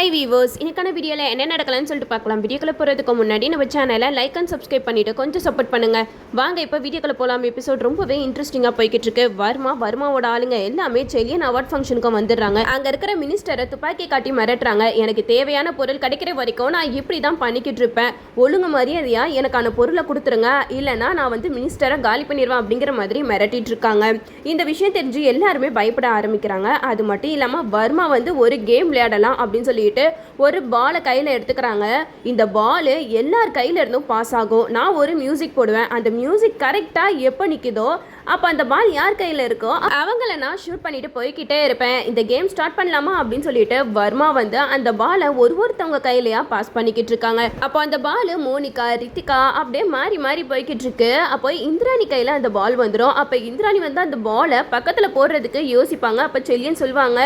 High viewers இன்னைக்கான வீடியோவில் என்ன நடக்கலாம்னு சொல்லிட்டு பார்க்கலாம். வீடியோக்குள்ள போகிறதுக்கு முன்னாடி நம்ம சேனலை லைக் அண்ட் சப்ஸ்கிரைப் பண்ணிட்டு கொஞ்சம் சப்போர்ட் பண்ணுங்க. வாங்க இப்போ வீடியோக்குள்ள போகலாம் எபிசோட் ரொம்பவே இன்ட்ரெஸ்டிங்காக போய்கிட்டு இருக்கு. வர்மா வர்மாவோட ஆளுங்க எல்லாமே செல்லியன் அவார்ட் ஃபங்க்ஷனுக்கு வந்துடுறாங்க. அங்கே இருக்கிற மினிஸ்டரை துப்பாக்கி காட்டி மிரட்டுறாங்க. எனக்கு தேவையான பொருள் கிடைக்கிற வரைக்கும் நான் இப்படி தான் பண்ணிக்கிட்டு இருப்பேன். ஒழுங்கு மரியாதையா எனக்கான பொருளை கொடுத்துருங்க. இல்லைன்னா நான் வந்து மினிஸ்டரை காலி பண்ணிடுவேன் அப்படிங்கிற மாதிரி மிரட்டிட்டு இருக்காங்க. இந்த விஷயம் தெரிஞ்சு எல்லாருமே பயப்பட ஆரம்பிக்கிறாங்க. அது மட்டும் இல்லாமல் வர்மா வந்து ஒரு கேம் விளையாடலாம் அப்படின்னு சொல்லி சொல்லிட்டு ஒரு பாலை கையில் எடுத்துக்கிறாங்க. இந்த பால் எல்லார் கையில இருந்தும் பாஸ் ஆகும். நான் ஒரு மியூசிக் போடுவேன். அந்த மியூசிக் கரெக்டாக எப்போ நிற்கிதோ அப்போ அந்த பால் யார் கையில் இருக்கோ அவங்கள நான் ஷூட் பண்ணிட்டு போய்கிட்டே இருப்பேன். இந்த கேம் ஸ்டார்ட் பண்ணலாமா அப்படின்னு சொல்லிட்டு வர்மா வந்து அந்த பாலை ஒரு ஒருத்தவங்க கையிலையா பாஸ் பண்ணிக்கிட்டு இருக்காங்க. அப்போ அந்த பால் மோனிகா ரித்திகா அப்படியே மாறி மாறி போய்கிட்டு இருக்கு. அப்போ இந்திராணி கையில் அந்த பால் வந்துடும் அப்போ இந்திராணி வந்து அந்த பாலை பக்கத்தில் போடுறதுக்கு யோசிப்பாங்க. அப்போ செல்லியன் சொல்லுவாங்க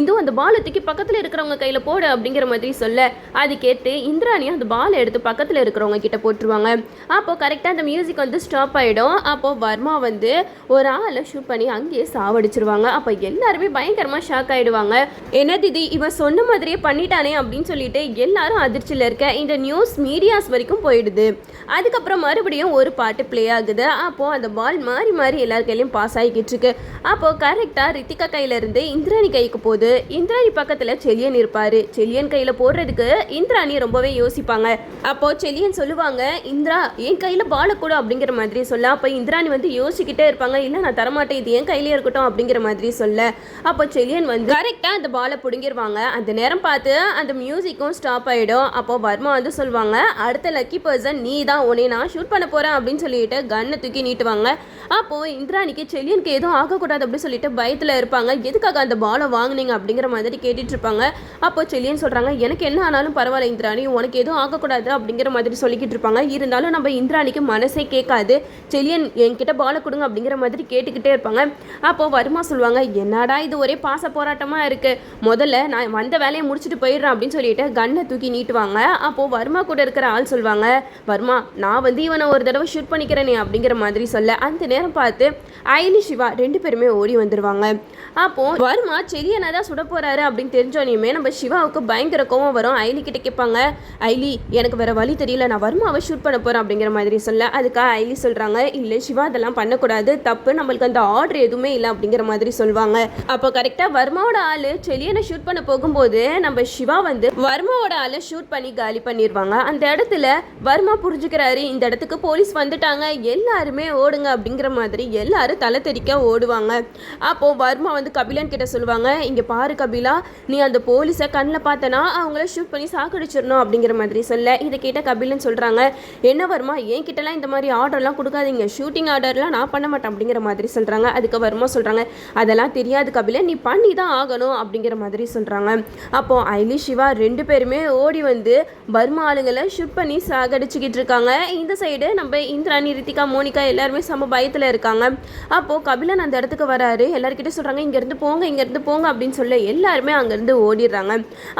இந்து அந்த பாலை தூக்கி பக்கத்தில் இருக்கிறவங்க கையில் போடு அப்படிங்கிற மாதிரி சொல்ல. அது கேட்டு இந்திராணி அந்த பாலை எடுத்து பக்கத்தில் இருக்கிறவங்க கிட்ட போட்டுருவாங்க. அப்போ கரெக்டாக அந்த மியூசிக் வந்து ஸ்டாப் ஆகிடும் அப்போ வர்மா வந்து ஒரு ஆளை ஷூட் பண்ணி அங்கேயே சாவடிச்சிருவாங்க. அப்போ எல்லாருமே பயங்கரமாக ஷாக் ஆகிடுவாங்க என்னது இது இவன் சொன்ன மாதிரியே பண்ணிட்டானே அப்படின்னு சொல்லிட்டு எல்லாரும் அதிர்ச்சியில் இருக்க இந்த நியூஸ் மீடியாஸ் வரைக்கும் போயிடுது. அதுக்கப்புறம் மறுபடியும் ஒரு பாட்டு ப்ளே ஆகுது. அப்போது அந்த பால் மாறி மாறி எல்லார் கையிலையும் பாஸ் ஆகிக்கிட்டு இருக்கு. அப்போது கரெக்டாக ரித்திகா கையிலேருந்து இந்திராணி கைக்கு போகுது. இந்திராணி பக்கத்தில் செல்லியன் இருப்பார். செல்லியன் கையில் போடுறதுக்கு இந்திராணி ரொம்பவே யோசிப்பாங்க. அப்போது செல்லியன் சொல்லுவாங்க இந்திரா என் கையில் பாலை கூட அப்படிங்கிற மாதிரி சொல்ல. அப்போ இந்திராணி வந்து யோசிக்கிட்டே இருப்பாங்க. இல்லை நான் தரமாட்டேன். இது என் கையிலே இருக்கட்டும் அப்படிங்கிற மாதிரி சொல்ல. அப்போ செலியன் வந்து கரெக்டாக அந்த பாலை பிடுங்கிடுவாங்க அந்த நேரம் பார்த்து அந்த மியூசிக்கும் ஸ்டாப் ஆகிடும் அப்போ வர்மா வந்து சொல்லுவாங்க அடுத்த லக்கி பர்சன் நீ தான் உனே நான் ஷூட் பண்ண போகிறேன் அப்படின்னு சொல்லிட்டு கன்னை தூக்கி நீட்டுவாங்க. அப்போது இந்திராணிக்கு செலியனுக்கு எதுவும் ஆகக்கூடாது அப்படின்னு சொல்லிட்டு பயத்தில் இருப்பாங்க. எதுக்காக அந்த பாலை வாங்குனீங்க? அப்படிங்கிற மாதிரி கேட்டுட்டு இருப்பாங்க. அப்போ செல்லியன் சொல்கிறாங்க எனக்கு என்ன ஆனாலும் பரவாயில்ல இந்திராணி. உனக்கு எதுவும் ஆகக்கூடாது. அப்படிங்கிற மாதிரி சொல்லிக்கிட்டு இருப்பாங்க. இருந்தாலும் நம்ம இந்திராணிக்கு மனசே கேட்காது. செல்லியன் என்கிட்ட பாலை கொடுங்க அப்படிங்கிற மாதிரி கேட்டுக்கிட்டே இருப்பாங்க. அப்போது வருமா சொல்லுவாங்க என்னடா இது ஒரே பாச போராட்டமாக இருக்குது முதல்ல நான் வந்த வேலையை முடிச்சுட்டு போயிடுறேன் அப்படின்னு சொல்லிட்டு கண்ணை தூக்கி நீட்டுவாங்க. அப்போது வர்மா கூட இருக்கிற ஆள் சொல்லுவாங்க வர்மா நான் வந்து இவனை ஒரு தடவை ஷூட் பண்ணிக்கிறேனே அப்படிங்கிற மாதிரி சொல்ல அந்த நேரம் பார்த்து அயலி சிவா ரெண்டு பேருமே ஓடி வந்துடுவாங்க அப்போது வர்மா செரியனை தான் சுட போகிறாரு அப்படின்னு தெரிஞ்சோனையுமே நம்ம சிவாவுக்கு பயங்கர கோவம் வரும். அயலி கிட்ட கேட்பாங்க ஐலி எனக்கு வேறு வழி தெரியல. நான் வர்மாவை ஷூட் பண்ண போகிறேன் அப்படிங்கிற மாதிரி சொல்ல அதுக்காக ஐலி சொல்கிறாங்க இல்லை சிவா அதெல்லாம் பண்ணக்கூடாது. தப்பு. நம்மளுக்கு அந்த ஆர்டர் எதுவுமே இல்லை அப்படிங்கிற மாதிரி சொல்லுவாங்க அப்போ கரெக்டாக வர்மாவோட ஆள் செலியனை ஷூட் பண்ண போகும்போது நம்ம சிவா வந்து வர்மாவோட ஆளை ஷூட் பண்ணி காலி பண்ணிடுவாங்க அந்த இடத்துல வர்மா புரிஞ்சுக்கிறாரு இந்த இடத்துக்கு போலீஸ் வந்துட்டாங்க எல்லாருமே ஓடுங்க அப்படிங்கிற மாதிரி எல்லாரும் தலை தெறிக்க ஓடுவாங்க. அப்போ வர்மா வந்து கபிலன் கிட்ட சொல்லுவாங்க இங்கே பாரு கபிலா நீ அந்த போலீஸை கண்ணில் பார்த்தனா அவங்கள ஷூட் பண்ணி சாக்கடிச்சிடணும் அப்படிங்கிற மாதிரி சொல்ல. இதை கேட்ட கபிலன் சொல்கிறாங்க என்ன வர்மா என் கிட்டலாம் இந்த மாதிரி ஆர்டர்லாம் கொடுக்காதீங்க. ஷூட்டிங் ஆர்டர்லாம் நான் பண்ண மாட்டேன். அப்படிங்கிற மாதிரி சொல்கிறாங்க அதுக்கு வருமா சொல்கிறாங்க அதெல்லாம் தெரியாது கபிலன் நீ பண்ணி தான் ஆகணும் அப்படிங்கிற மாதிரி சொல்கிறாங்க அப்போ ஐலி சிவா ரெண்டு பேருமே ஓடி வந்து பர்மா ஆளுங்களை ஷூட் பண்ணி சாகடிச்சுக்கிட்டு இருக்காங்க. இந்த சைடு நம்ம இந்திராணி ரித்திகா மோனிகா எல்லாருமே சம பயத்தில் இருக்காங்க. அப்போது கபிலன் அந்த இடத்துக்கு வராரு. எல்லாருக்கிட்ட சொல்கிறாங்க இங்கேருந்து போங்க இங்கேருந்து போங்க அப்படின்னு சொல்ல எல்லாருமே அங்கேருந்து ஓடிடுறாங்க.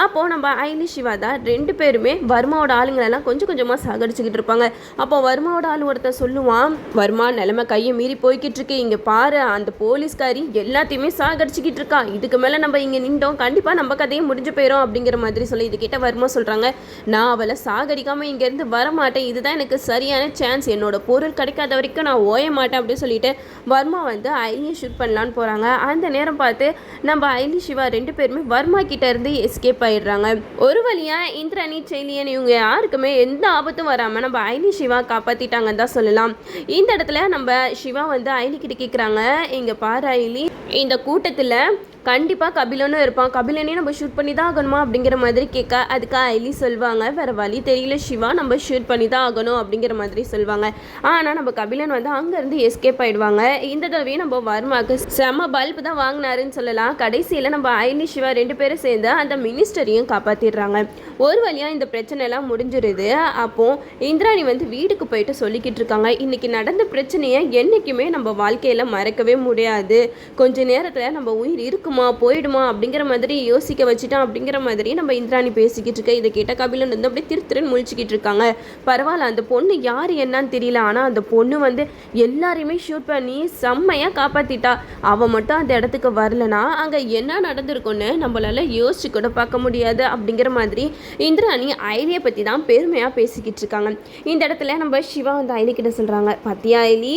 அப்போது நம்ம ஐலி சிவா தான் ரெண்டு பேருமே வர்மாவோட ஆளுங்களெல்லாம் கொஞ்சம் கொஞ்சமாக சாகடிச்சுக்கிட்டு இருப்பாங்க. அப்போ வர்மாவோட ஆள் ஒருத்தர் சொல்லுவான் வர்மா நிலைமை கையை மீறி போய்கிட்டு இருக்கு இங்கே பாரு அந்த போலீஸ்காரி எல்லாத்தையுமே சாகடிச்சுக்கிட்டு இருக்கா. இதுக்கு மேலே நம்ம இங்கே நின்றோம். கண்டிப்பாக நம்ம கதையும் முடிஞ்சு போயிடும் அப்படிங்கிற மாதிரி சொல்லி இதுக்கிட்ட வருமா வர்மா சொல்கிறாங்க நான் அவளை சாகடிக்காமல் இங்கேருந்து வரமாட்டேன். இதுதான் எனக்கு சரியான சான்ஸ் என்னோட பொருள் கிடைக்காத வரைக்கும் நான் ஓய மாட்டேன் அப்படின்னு சொல்லிட்டு வர்மா வந்து ஐலியை ஷூட் பண்ணலான்னு போகிறாங்க அந்த நேரம் பார்த்து நம்ம ஐலி சிவா ரெண்டு பேருமே வர்மா கிட்ட இருந்து எஸ்கேப் ஆயிடுறாங்க. ஒரு வழியாக இந்திராணி செயலியன் இவங்க யாருக்குமே எந்த ஆபத்தும் வராமல் நம்ம ஐலி சிவா காப்பாற்றிட்டாங்கன்னு தான் சொல்லலாம். இந்த இடத்துல நம்ம சிவா வந்து வந்து ஐலிக்கிட்ட கேட்குறாங்க இங்கே பாரு ஐலி. இந்த கூட்டத்தில் கண்டிப்பாக கபிலனும் இருப்பான். கபிலனையும் நம்ம ஷூட் பண்ணி தான் ஆகணுமா அப்படிங்கிற மாதிரி கேட்க அதுக்கு ஐலி சொல்லுவாங்க வேறு வழி தெரியல சிவா. நம்ம ஷூட் பண்ணி தான் ஆகணும் அப்படிங்கிற மாதிரி சொல்லுவாங்க ஆனால் நம்ம கபிலன் வந்து அங்கேருந்து எஸ்கேப் ஆயிடுவாங்க. இந்த தடவையும் நம்ம வர்மாக்கு செம பல்ப் தான் வாங்கினாருன்னு சொல்லலாம். கடைசியில் நம்ம ஐலி சிவா ரெண்டு பேரும் சேர்ந்து அந்த மினிஸ்டரையும் காப்பாற்றிடுறாங்க ஒரு வழியாக இந்த பிரச்சனைலாம் முடிஞ்சிருது. அப்போது இந்திராணி வந்து வீட்டுக்கு போயிட்டு சொல்லிக்கிட்டு இருக்காங்க. இன்னைக்கு நடந்த பிரச்சனையை என்றைக்குமே நம்ம வாழ்க்கையில் மறக்கவே முடியாது. கொஞ்ச நேரத்தில் நம்ம உயிர் இருக்குமா போயிடுமா அப்படிங்கிற மாதிரி யோசிக்க வச்சுட்டோம் அப்படிங்கிற மாதிரி நம்ம இந்திராணி பேசிக்கிட்டு இருக்க. இதை கேட்ட கபிலன் வந்து அப்படியே திரு முழிச்சிக்கிட்டு இருக்காங்க. பரவாயில்ல அந்த பொண்ணு யார் என்னன்னு தெரியல. ஆனால் அந்த பொண்ணு வந்து எல்லாரையுமே ஷூட் பண்ணி செம்மையாக காப்பாற்றிட்டா அவள் மட்டும் அந்த இடத்துக்கு வரலனா அங்கே என்ன நடந்திருக்குன்னு நம்மளால யோசிச்சு கூட பார்க்க முடியாது அப்படிங்கிற மாதிரி இந்திராணி ஐலியை பற்றி தான் பெருமையாக பேசிக்கிட்டு இருக்காங்க. இந்த இடத்துல நம்ம சிவா வந்து ஐலி கிட்ட சொல்கிறாங்க பத்தியா ஐலி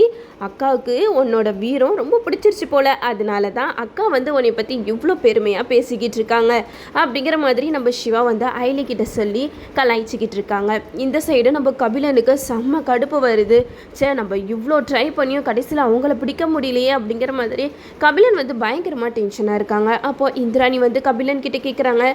அக்காவுக்கு உன்னோட வீரம் ரொம்ப பிடிச்சிருச்சு போல. அதனால தான் அக்கா வந்து உன்னை பற்றி இவ்வளோ பெருமையாக பேசிக்கிட்டு இருக்காங்க. அப்படிங்கிற மாதிரி நம்ம சிவா வந்து ஐலி கிட்ட சொல்லி கலாய்ச்சிக்கிட்டு இருக்காங்க. இந்த சைடு நம்ம கபிலனுக்கு செம்ம கடுப்பு வருது. சே நம்ம இவ்வளோ ட்ரை பண்ணியும் கடைசியில் அவங்கள பிடிக்க முடியலையே அப்படிங்கிற மாதிரி கபிலன் வந்து பயங்கரமாக டென்ஷனாக இருக்காங்க. அப்போ இந்திராணி வந்து கபிலன் கிட்ட கேட்குறாங்க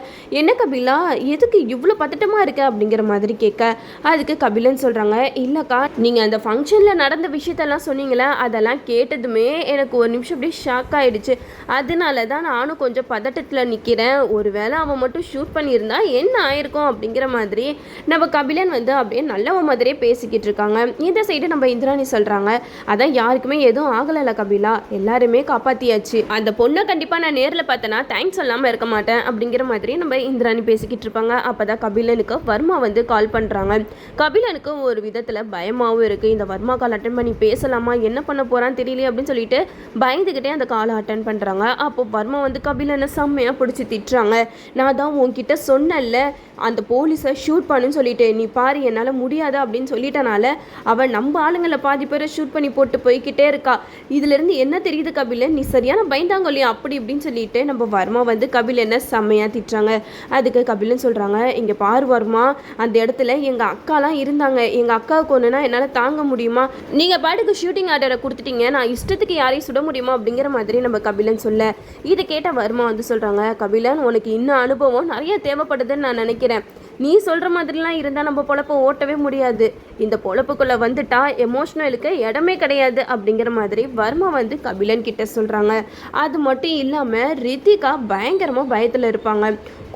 என்ன கபிலா எதுக்கு இவ்வளோ பதட்டமாக இருக்க அப்படிங்கிற மாதிரி கேட்க அதுக்கு கபிலன் சொல்கிறாங்க இல்லைக்கா நீங்கள் அந்த ஃபங்க்ஷனில் நடந்த விஷயத்தெல்லாம் சொன்னீங்களே அதெல்லாம் கேட்டதுமே எனக்கு ஒரு நிமிஷம் அப்படியே ஷாக் ஆகிடுச்சு அதனால தான் நானும் கொஞ்சம் பதட்டத்தில் நிற்கிறேன் ஒரு வேளை அவன் மட்டும் ஷூட் பண்ணியிருந்தா என்ன ஆயிருக்கும்? அப்படிங்கிற மாதிரி நம்ம கபிலன் வந்து அப்படியே நல்லவ மாதிரியே பேசிக்கிட்டு இருக்காங்க. இந்த சைடு நம்ம இந்திராணி சொல்கிறாங்க அதான் யாருக்குமே எதுவும் ஆகலைல்ல கபிலா எல்லாருமே காப்பாற்றியாச்சு அந்த பொண்ணை கண்டிப்பாக நான் நேரில் பார்த்தேன்னா தேங்க்ஸ் சொல்லாமல் இருக்க மாட்டேன். அப்படிங்கிற மாதிரி நம்ம இந்திராணி பேசிக்கிட்டு இருப்பாங்க. அப்போ தான் கபிலனுக்கு வர்மா வந்து கால் பண்ணுறாங்க கபிலனுக்கு ஒரு விதத்தில் பயமாகவும் இருக்குது இந்த வர்மா கால் அட்டன் பண்ணி பேசலாமா? என்ன பண்ண போகிறான்னு தெரியலையே அப்படின்னு சொல்லிட்டு பயந்துக்கிட்டே அந்த காலை அட்டன் பண்ணுறாங்க அப்போ வர்மா வந்து கபிலனை செம்மையாக பிடிச்சி திட்டுறாங்க. நான் தான் உன்கிட்ட சொன்னேன்ல அந்த போலீஸை ஷூட் பண்ணுன்னு சொல்லிட்டு நீ பாரு என்னால் முடியாது அப்படின்னு சொல்லிட்டனால அவன் நம்ம ஆளுங்களை பாதி பேரை ஷூட் பண்ணி போட்டு போய்கிட்டே இருக்கா. இதுலேருந்து என்ன தெரியுது கபிலன்? நீ சரியான பயந்தாங்கொல்லியா அப்படி இப்படின்னு சொல்லிட்டு நம்ம வர்மா வந்து கபிலனை செம்மையாக திட்டுறாங்க. அதுக்கு கபிலன் சொல்கிறாங்க இங்கே பாரு வர்மா அந்த இடத்துல எங்கள் அக்காலாம் இருந்தாங்க. எங்கள் அக்காவுக்கு ஒன்றுனா என்னால் தாங்க முடியுமா? நீங்கள் பாட்டுக்கு ஷூட்டிங் ஆர்டரை கொடுத்துட்டீங்க. நான் இஷ்டத்துக்கு யாரையும் சுட முடியுமா அப்படிங்கிற மாதிரி நம்ம கபிலன் சொல்ல. இதை கேட்ட வருமா வந்து சொல்கிறாங்க கபிலன் உனக்கு இன்னும் அனுபவம் நிறைய தேவைப்படுதுன்னு நான் நினைக்கிறேன். நீ சொல்கிற மாதிரிலாம் இருந்தால் நம்ம பொழப்ப ஓட்டவே முடியாது. இந்த பொழப்புக்குள்ளே வந்துட்டா எமோஷ்னலுக்கு இடமே கிடையாது அப்படிங்கிற மாதிரி வர்மா வந்து கபிலன் கிட்ட சொல்கிறாங்க அது மட்டும் இல்லாமல் ரித்திகா பயங்கரமாக பயத்தில் இருப்பாங்க.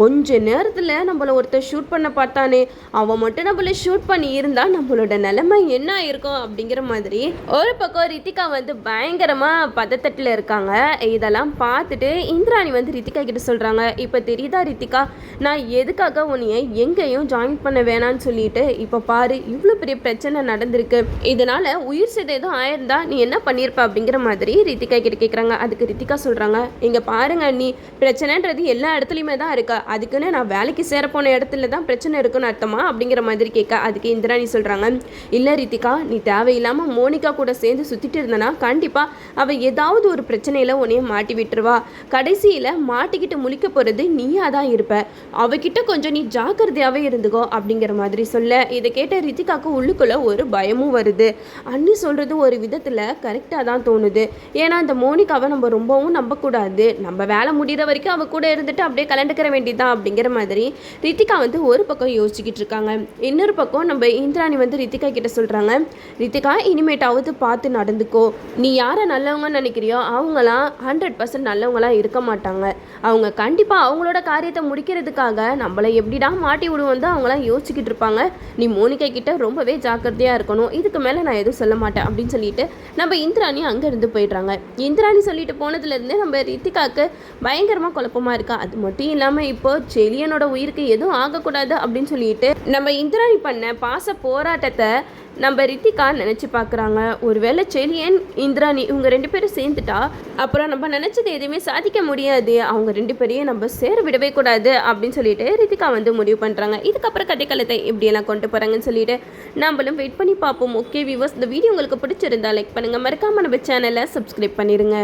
கொஞ்ச நேரத்தில் நம்மளை ஒருத்தர் ஷூட் பண்ண பார்த்தானே அவன் மட்டும் நம்மளை ஷூட் பண்ணி இருந்தால் நம்மளோட நிலைமை என்ன ஆயிருக்கும் அப்படிங்கிற மாதிரி ஒரு பக்கம் ரித்திகா வந்து பயங்கரமாக பதத்தட்டில் இருக்காங்க. இதெல்லாம் பார்த்துட்டு இந்திராணி வந்து ரித்திகா கிட்ட சொல்கிறாங்க இப்போ தெரியுதா ரித்திகா? நான் எதுக்காக உன்னைய எங்கேயும் ஜாயின் பண்ண வேணான்னு சொல்லிட்டு இப்போ பாரு இவ்வளோ பெரிய பிரச்சனை நடந்திருக்கு. இதனால உயிர் சேதம் எதுவும் ஆயிருந்தா நீ என்ன பண்ணியிருப்ப அப்படிங்கிற மாதிரி ரித்திகா கிட்ட கேட்குறாங்க அதுக்கு ரித்திகா சொல்கிறாங்க இங்கே பாருங்க நீ பிரச்சனைன்றது எல்லா இடத்துலையுமே தான் இருக்கா. அதுக்குன்னு நான் வேலைக்கு சேர போன இடத்துல தான் பிரச்சனை இருக்குன்னு அர்த்தமா? அப்படிங்கிற மாதிரி கேட்க அதுக்கு இந்திராணி சொல்கிறாங்க இல்லை ரித்திகா நீ தேவையில்லாமல் மோனிகா கூட சேர்ந்து சுற்றிட்டு இருந்தனா கண்டிப்பாக அவள் ஏதாவது ஒரு பிரச்சனையில் உன்னைய மாட்டி விட்டுருவா. கடைசியில் மாட்டிக்கிட்டு முழிக்க போகிறது நீயா தான் இருப்ப. அவகிட்ட கொஞ்சம் நீ ஜாக்கிரதையாகவே இருந்துக்கோ அப்படிங்கிற மாதிரி சொல்ல இதை கேட்ட ரித்திகாவுக்கு உள்ளுக்குள்ளே ஒரு பயமும் வருது. அண்ணி சொல்கிறது ஒரு விதத்தில் கரெக்டாக தான் தோணுது. ஏன்னா அந்த மோனிகாவை நம்ம ரொம்பவும் நம்பக்கூடாது. நம்ம வேலை முடிகிற வரைக்கும் அவள் கூட இருந்துட்டு அப்படியே கலண்டுக்கிற வேண்டியதுதான் அப்படிங்கிற மாதிரி ரித்திகா வந்து ஒரு பக்கம் யோசிச்சுக்கிட்டு இருக்காங்க. இன்னொரு பக்கம் நம்ம இந்திராணி வந்து ரித்திகா கிட்ட சொல்கிறாங்க ரித்திகா இனிமேட்டாவது பார்த்து நடந்துக்கோ. நீ யாரை நல்லவங்கன்னு நினைக்கிறியோ அவங்களாம் ஹண்ட்ரட் பர்சன்ட் நல்லவங்களாம் இருக்க மாட்டாங்க. அவங்க கண்டிப்பாக அவங்களோட காரியத்தை முடிக்கிறதுக்காக நம்மளை எப்படிடா மாட்டி விடுவோம் தான் அவங்களாம் யோசிச்சுக்கிட்டு இருப்பாங்க. நீ மோனிகா கிட்ட ரொம்பவே ஜாக்கிரதையாக இருக்கணும். இதுக்கு மேலே நான் எதுவும் சொல்ல மாட்டேன் அப்படின்னு சொல்லிட்டு நம்ம இந்திராணி அங்கேருந்து போயிடுறாங்க. இந்திராணி சொல்லிட்டு போனதுலேருந்தே நம்ம ரித்திகாவுக்கு பயங்கரமாக குழப்பமாக இருக்கா. அது மட்டும் இல்லாமல் இப்போ செலியனோட உயிருக்கு எதுவும் ஆகக்கூடாது அப்படின்னு சொல்லிட்டு நம்ம இந்திராணி பண்ண பாச போராட்டத்தை நம்ம ரித்திகா நினச்சி பார்க்குறாங்க. ஒருவேளை செலியன் இந்திராணி இவங்க ரெண்டு பேரும் சேர்ந்துட்டா அப்புறம் நம்ம நினச்சது எதுவுமே சாதிக்க முடியாது. அவங்க ரெண்டு பேரையும் நம்ம சேர விடவே கூடாது அப்படின்னு சொல்லிட்டு ரித்திகா வந்து முடிவு பண்ணுறாங்க இதுக்கப்புறம் கதைக்களத்தை இப்படியெல்லாம் கொண்டு போகிறாங்கன்னு சொல்லிட்டு நம்மளும் வெயிட் பண்ணி பார்ப்போம். ஓகே வியூவர்ஸ் இந்த வீடியோ உங்களுக்கு பிடிச்சிருந்தா லைக் பண்ணுங்கள் மறக்காமல் நம்ம சேனலை சப்ஸ்கிரைப் பண்ணிடுங்க